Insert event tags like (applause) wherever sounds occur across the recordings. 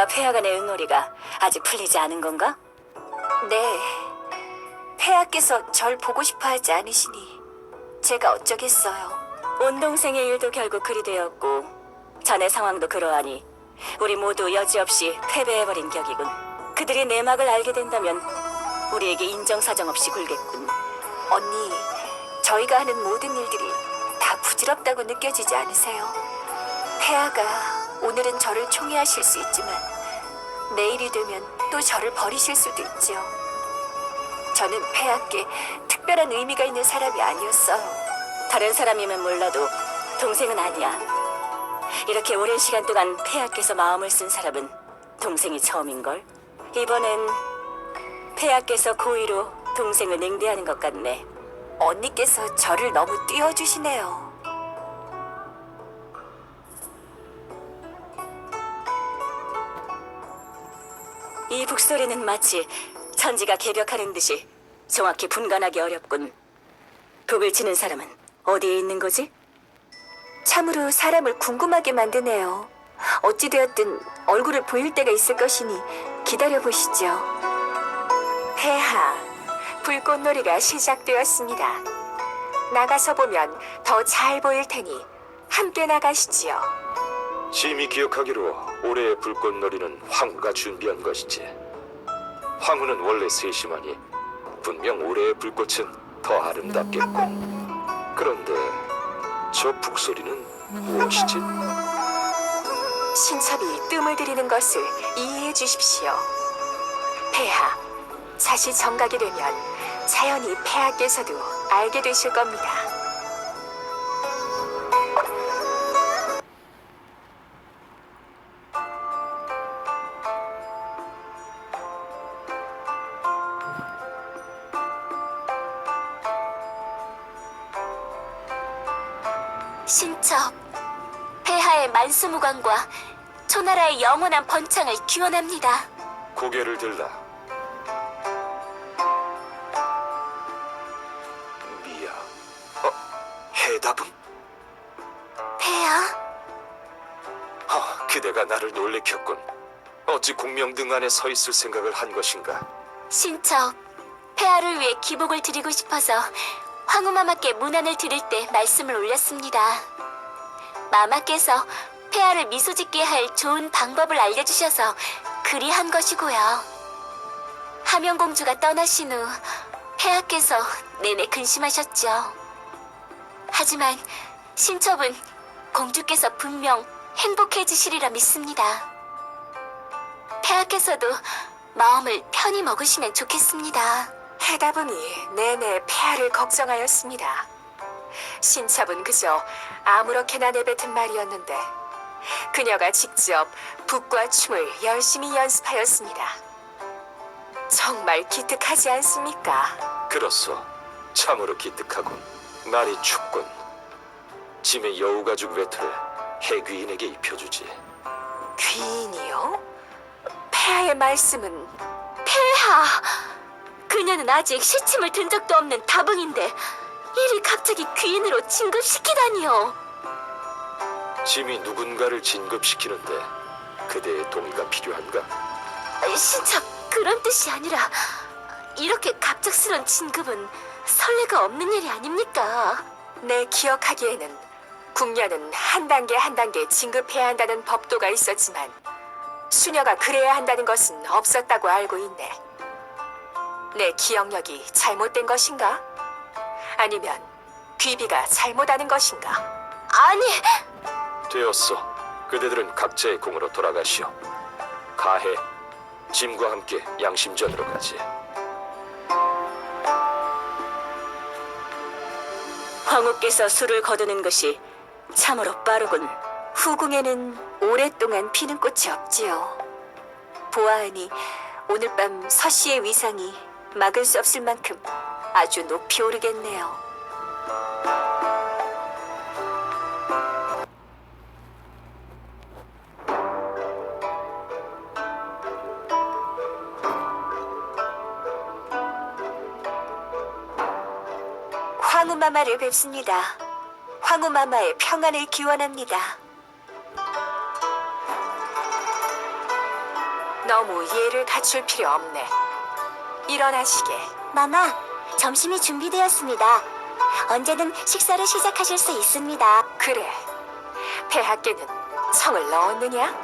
자네와 폐하 간의 응어리가 아직 풀리지 않은 건가? 네. 폐하께서 절 보고 싶어 하지 않으시니 제가 어쩌겠어요. 온 동생의 일도 결국 그리 되었고 자네 상황도 그러하니 우리 모두 여지없이 패배해버린 격이군. 그들이 내막을 알게 된다면 우리에게 인정사정 없이 굴겠군. 언니, 저희가 하는 모든 일들이 다 부질없다고 느껴지지 않으세요? 폐하가 오늘은 저를 총애하실 수 있지만 내일이 되면 또 저를 버리실 수도 있지요. 저는 폐하께 특별한 의미가 있는 사람이 아니었어요. 다른 사람이면 몰라도 동생은 아니야. 이렇게 오랜 시간 동안 폐하께서 마음을 쓴 사람은 동생이 처음인걸. 이번엔 폐하께서 고의로 동생을 냉대하는 것 같네. 언니께서 저를 너무 띄워주시네요. 이 북소리는 마치 천지가 개벽하는 듯이 정확히 분간하기 어렵군. 북을 치는 사람은 어디에 있는 거지? 참으로 사람을 궁금하게 만드네요. 어찌되었든 얼굴을 보일 때가 있을 것이니 기다려보시죠. 폐하, 불꽃놀이가 시작되었습니다. 나가서 보면 더 잘 보일 테니 함께 나가시지요. 심히 기억하기로 올해의 불꽃놀이는 황후가 준비한 것이지. 황후는 원래 세심하니 분명 올해의 불꽃은 더 아름답겠군. 그런데 저 북소리는 무엇이지? 신첩이 뜸을 들이는 것을 이해해 주십시오. 폐하, 사실 정각이 되면 자연히 폐하께서도 알게 되실 겁니다. 폐하의 만수무강과 초나라의 영원한 번창을 기원합니다. 고개를 들라. 미야. 어, 해답은? 폐하, 아, 그대가 나를 놀래켰군. 어찌 공명등 안에 서 있을 생각을 한 것인가? 신첩, 폐하를 위해 기복을 드리고 싶어서 황후마마께 문안을 드릴 때 말씀을 올렸습니다. 마마께서 폐하를 미소 짓게 할 좋은 방법을 알려주셔서 그리 한 것이고요. 하명공주가 떠나신 후 폐하께서 내내 근심하셨죠. 하지만 신첩은 공주께서 분명 행복해지시리라 믿습니다. 폐하께서도 마음을 편히 먹으시면 좋겠습니다. 하다 보니 내내 폐하를 걱정하였습니다. 신첩은 그저 아무렇게나 내뱉은 말이었는데 그녀가 직접 북과 춤을 열심히 연습하였습니다. 정말 기특하지 않습니까? 그렇소. 참으로 기특하군. 날이 춥군. 짐의 여우가죽 외투를 해귀인에게 입혀주지. 귀인이요? 폐하의 말씀은 폐하! 그녀는 아직 시침을 든 적도 없는 다붕인데 이를 갑자기 귀인으로 진급시키다니요. 짐이 누군가를 진급시키는데 그대의 동의가 필요한가? 신첩 그런 뜻이 아니라 이렇게 갑작스런 진급은 선례가 없는 일이 아닙니까? 내 기억하기에는 궁녀는 한 단계 한 단계 진급해야 한다는 법도가 있었지만 수녀가 그래야 한다는 것은 없었다고 알고 있네. 내 기억력이 잘못된 것인가? 아니면 귀비가 잘못하는 것인가? 아니, 되었소. 그대들은 각자의 공으로 돌아가시오. 가해, 짐과 함께 양심전으로 가지. 황후께서 술을 거두는 것이 참으로 빠르군. 후궁에는 오랫동안 피는 꽃이 없지요. 보아하니 오늘 밤 서씨의 위상이 막을 수 없을 만큼 아주 높이 오르겠네요. 황후마마를 뵙습니다. 황후마마의 평안을 기원합니다. 너무 예를 갖출 필요 없네. 일어나시게. 마마, 점심이 준비되었습니다. 언제든 식사를 시작하실 수 있습니다. 그래. 폐하께는 성을 넣었느냐?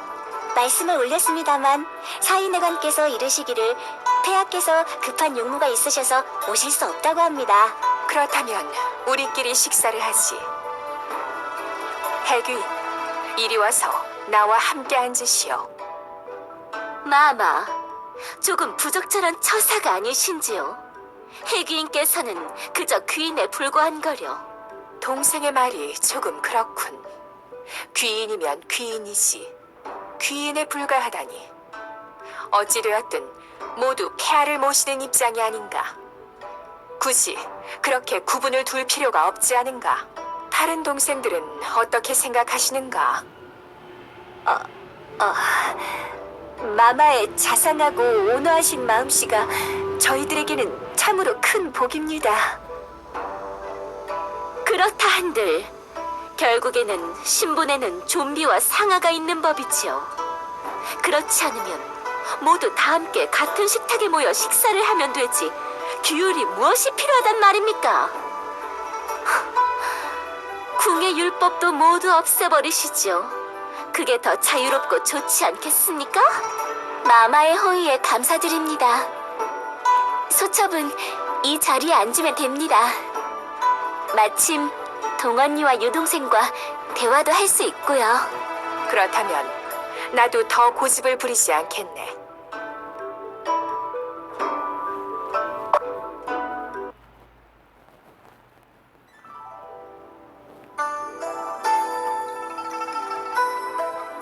말씀을 올렸습니다만 사인회관께서 이르시기를 폐하께서 급한 용무가 있으셔서 오실 수 없다고 합니다. 그렇다면 우리끼리 식사를 하지. 해귀, 이리 와서 나와 함께 앉으시오. 마마, 조금 부적절한 처사가 아니신지요? 해귀인께서는 그저 귀인에 불과한 거려. 동생의 말이 조금 그렇군. 귀인이면 귀인이지. 귀인에 불과하다니. 어찌되었든 모두 폐하를 모시는 입장이 아닌가. 굳이 그렇게 구분을 둘 필요가 없지 않은가. 다른 동생들은 어떻게 생각하시는가? 마마의 자상하고 온화하신 마음씨가 저희들에게는 참으로 큰 복입니다. 그렇다 한들 결국에는 신분에는 좀비와 상아가 있는 법이지요. 그렇지 않으면 모두 다 함께 같은 식탁에 모여 식사를 하면 되지. 규율이 무엇이 필요하단 말입니까? (laughs) 궁의 율법도 모두 없애버리시죠. 그게 더 자유롭고 좋지 않겠습니까? 마마의 호의에 감사드립니다. 소첩은 이 자리에 앉으면 됩니다. 마침 동언니와 유동생과 대화도 할 수 있고요. 그렇다면 나도 더 고집을 부리지 않겠네.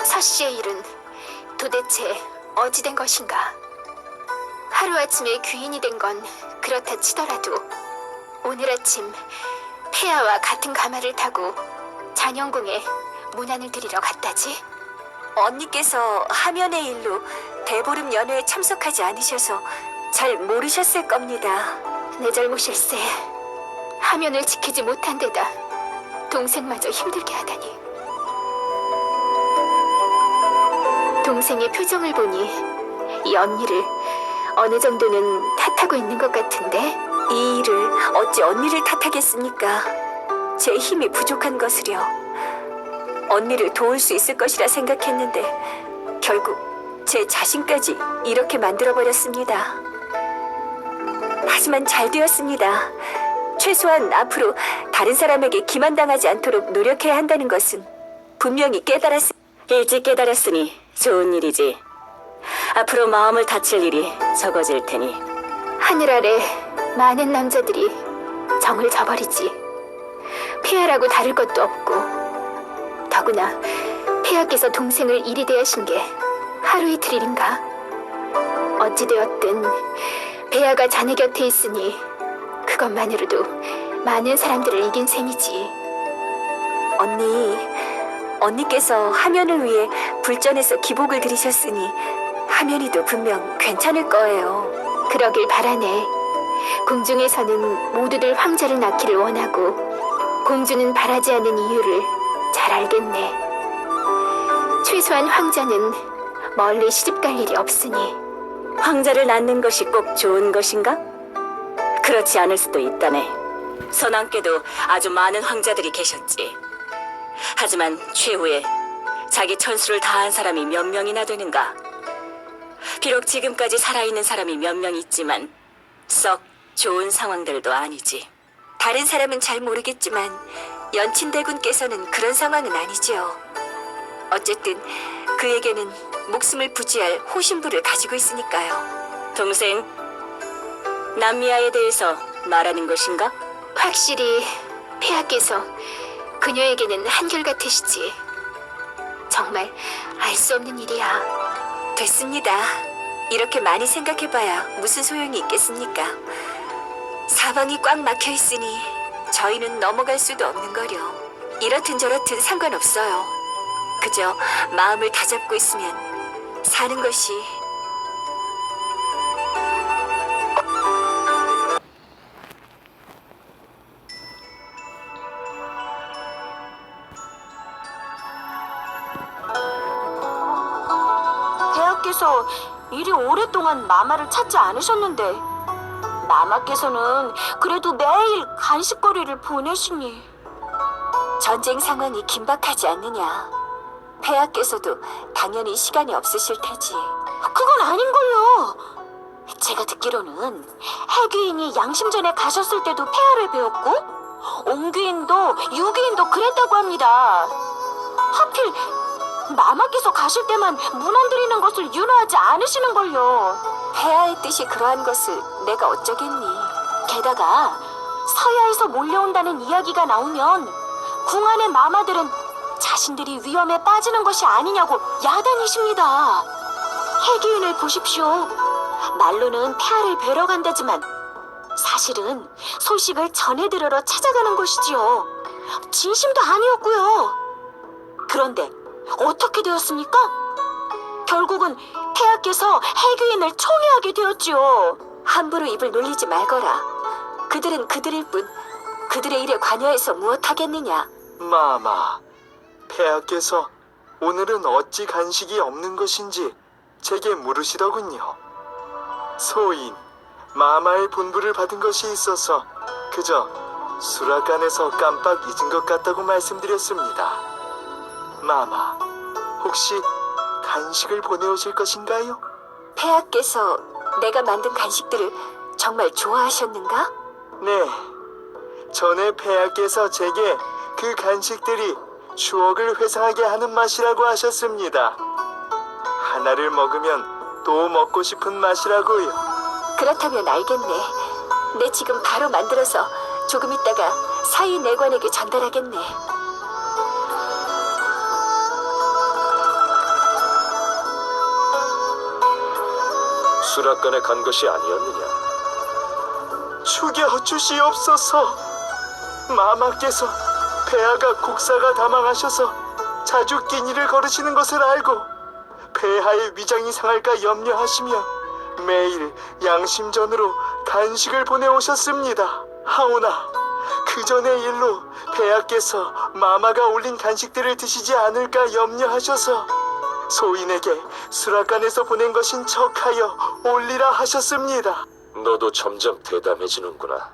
서 씨의 일은 도대체 어찌 된 것인가? 하루아침에 귀인이 된 건 그렇다 치더라도 오늘 아침 폐하와 같은 가마를 타고 잔영궁에 문안을 드리러 갔다지. 언니께서 하면의 일로 대보름 연회에 참석하지 않으셔서 잘 모르셨을 겁니다. 내 잘못일세. 하면을 지키지 못한 데다 동생마저 힘들게 하다니. 동생의 표정을 보니 이 언니를 어느 정도는 탓하고 있는 것 같은데 이 일을 어찌 언니를 탓하겠습니까? 제 힘이 부족한 것을요. 언니를 도울 수 있을 것이라 생각했는데 결국 제 자신까지 이렇게 만들어버렸습니다. 하지만 잘 되었습니다. 최소한 앞으로 다른 사람에게 기만당하지 않도록 노력해야 한다는 것은 분명히 깨달았, 일찍 깨달았으니 좋은 일이지. 앞으로 마음을 다칠 일이 적어질 테니. 하늘 아래 많은 남자들이 정을 저버리지. 폐하라고 다를 것도 없고 더구나 폐하께서 동생을 이리 대하신 게 하루 이틀 일인가? 어찌되었든 폐하가 자네 곁에 있으니 그것만으로도 많은 사람들을 이긴 셈이지. 언니, 언니께서 하면을 위해 불전에서 기복을 들이셨으니 하면이도 분명 괜찮을 거예요. 그러길 바라네. 궁중에서는 모두들 황자를 낳기를 원하고 공주는 바라지 않는 이유를 잘 알겠네. 최소한 황자는 멀리 시집갈 일이 없으니 황자를 낳는 것이 꼭 좋은 것인가? 그렇지 않을 수도 있다네. 선왕께도 아주 많은 황자들이 계셨지. 하지만 최후에 자기 천수를 다한 사람이 몇 명이나 되는가? 비록 지금까지 살아있는 사람이 몇 명 있지만 썩 좋은 상황들도 아니지. 다른 사람은 잘 모르겠지만 연친대군께서는 그런 상황은 아니지요. 어쨌든 그에게는 목숨을 부지할 호신부를 가지고 있으니까요. 동생, 남미아에 대해서 말하는 것인가? 확실히 폐하께서 그녀에게는 한결같으시지. 정말 알 수 없는 일이야. 됐습니다. 이렇게 많이 생각해봐야 무슨 소용이 있겠습니까? 사방이 꽉 막혀 있으니 저희는 넘어갈 수도 없는 거려. 이렇든 저렇든 상관없어요. 그저 마음을 다잡고 있으면 사는 것이 이리 오랫동안 마마를 찾지 않으셨는데 마마께서는 그래도 매일 간식거리를 보내시니. 전쟁 상황이 긴박하지 않느냐. 폐하께서도 당연히 시간이 없으실 테지. 그건 아닌걸요. 제가 듣기로는 해귀인이 양심전에 가셨을 때도 폐하를 배웠고 옹귀인도 유귀인도 그랬다고 합니다. 하필 마마께서 가실 때만 문안 드리는 것을 윤호하지 않으시는걸요. 폐하의 뜻이 그러한 것을 내가 어쩌겠니. 게다가 서야에서 몰려온다는 이야기가 나오면 궁 안의 마마들은 자신들이 위험에 빠지는 것이 아니냐고 야단이십니다. 해기운을 보십시오. 말로는 폐하를 뵈러 간다지만 사실은 소식을 전해 들으러 찾아가는 것이지요. 진심도 아니었고요. 그런데 어떻게 되었습니까? 결국은 폐하께서 해귀인을 총애하게 되었지요. 함부로 입을 놀리지 말거라. 그들은 그들일 뿐 그들의 일에 관여해서 무엇하겠느냐. 마마, 폐하께서 오늘은 어찌 간식이 없는 것인지 제게 물으시더군요. 소인, 마마의 분부를 받은 것이 있어서 그저 수락관에서 깜빡 잊은 것 같다고 말씀드렸습니다. 마마, 혹시 간식을 보내오실 것인가요? 폐하께서 내가 만든 간식들을 정말 좋아하셨는가? 네. 전에 폐하께서 제게 그 간식들이 추억을 회상하게 하는 맛이라고 하셨습니다. 하나를 먹으면 또 먹고 싶은 맛이라고요. 그렇다면 알겠네. 내 지금 바로 만들어서 조금 있다가 사이 내관에게 전달하겠네. 수락관에 간 것이 아니었느냐? 죽여 주시옵소서. 마마께서 폐하가 국사가 다망하셔서 자주 끼니를 거르시는 것을 알고 폐하의 위장이 상할까 염려하시며 매일 양심전으로 간식을 보내오셨습니다. 하오나 그 전의 일로 폐하께서 마마가 올린 간식들을 드시지 않을까 염려하셔서 소인에게 수락관에서 보낸 것인 척하여 올리라 하셨습니다. 너도 점점 대담해지는구나.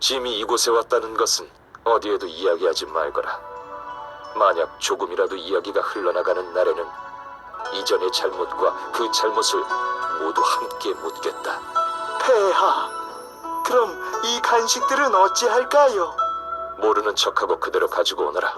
짐이 이곳에 왔다는 것은 어디에도 이야기하지 말거라. 만약 조금이라도 이야기가 흘러나가는 날에는 이전의 잘못과 그 잘못을 모두 함께 묻겠다. 폐하, 그럼 이 간식들은 어찌할까요? 모르는 척하고 그대로 가지고 오너라.